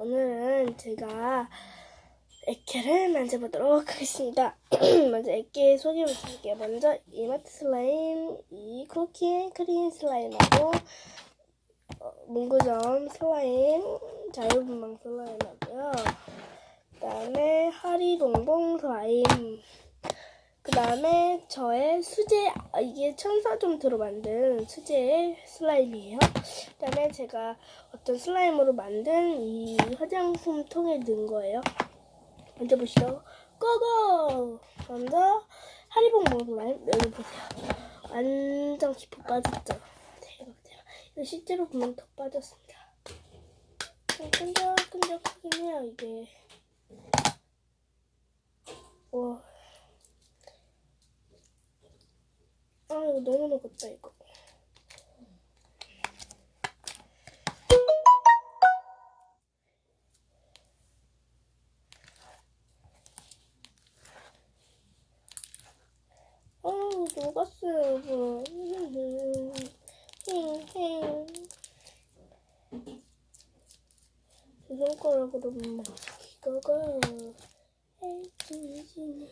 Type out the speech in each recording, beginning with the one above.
오늘은 제가 액계를 만져보도록 하겠습니다. 먼저 액계 소개를 드릴게요. 먼저 이마트 슬라임, 이 쿠키 앤 크림 슬라임하고 어, 문구점 슬라임, 자유분방 슬라임하고요. 그 다음에 하리봉봉 슬라임, 그 다음에 저의 수제, 아, 이게 천사점토로 만든 수제 슬라임이에요. 그 다음에 제가 어떤 슬라임으로 만든 이 화장품 통에 넣은 거예요. 먼저 보시죠. 고고! 먼저 하리봉봉 슬라임, 여기 보세요. 완전 깊어 빠졌죠? 대박, 대박. 이거 실제로 보면 더 빠졌습니다. 좀 끈적끈적하긴 해요, 이게. 아 이거 너무 녹았다 이거 아 이거 녹았어요 여러분 힝힝 제 손가락으로 막 이거가 해지지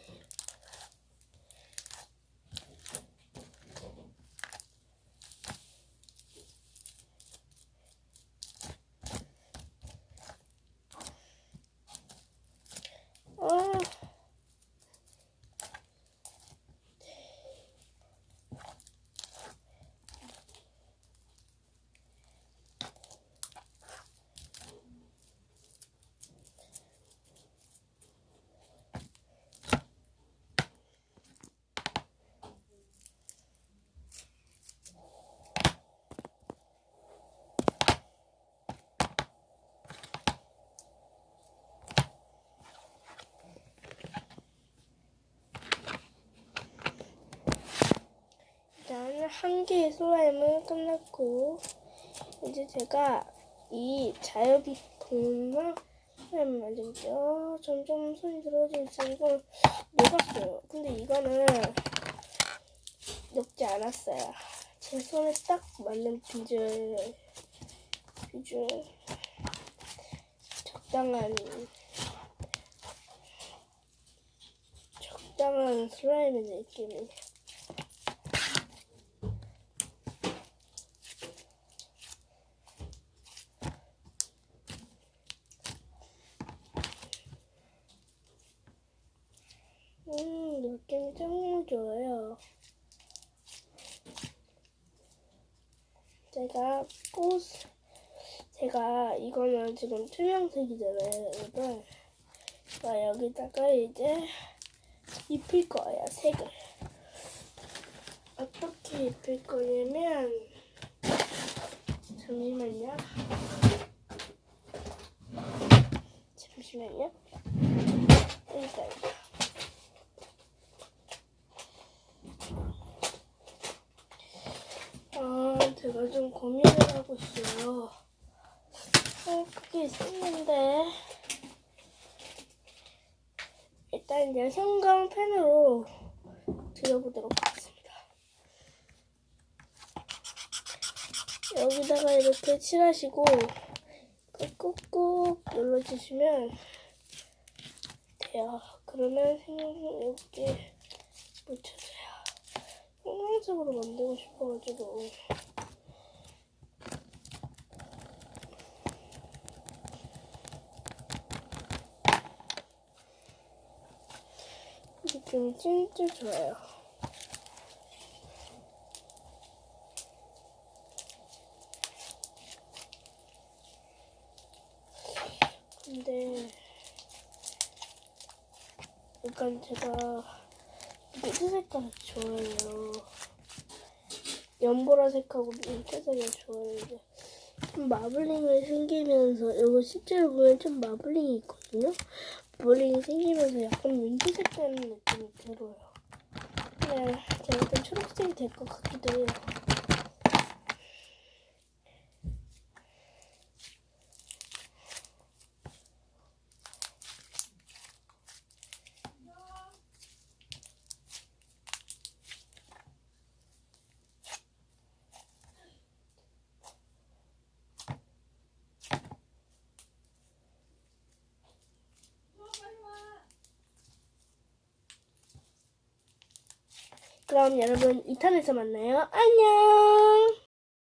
아. 일단 한 개의 슬라임은 끝났고 이제 제가 이 자유빛 동화 슬라임 만들게요. 점점 손이 있어요. 이거 녹았어요. 근데 이거는 녹지 않았어요. 제 손에 딱 맞는 비주얼 비주얼 적당한 적당한 슬라임의 느낌이 음, 느낌이 정말 좋아요. 제가 꽃, 제가 이거는 지금 투명색이잖아요, 여러분. 제가 여기다가 이제 입힐 거예요, 색을. 어떻게 입힐 거냐면, 잠시만요. 잠시만요. 일단. 아, 제가 좀 고민을 하고 있어요. 어, 그게 있었는데. 일단 여성감 펜으로 드려보도록 하겠습니다. 여기다가 이렇게 칠하시고, 꾹꾹 눌러주시면 돼요. 그러면 생각은 이렇게 묻혀져요. 형광색으로 만들고 싶어가지고 느낌이 진짜 좋아요. 근데 약간 제가 민트 색깔 좋아해요. 연보라 색하고 민트 색을 좋아하는데 좀 마블링이 생기면서 이거 실제로 보면 좀 마블링이 있거든요. 마블링이 생기면서 약간 민트색 같은 느낌이 들어요. 근데 제가 좀 초록색이 될 것 같기도 해요. 그럼 여러분 2탄에서 만나요. 안녕!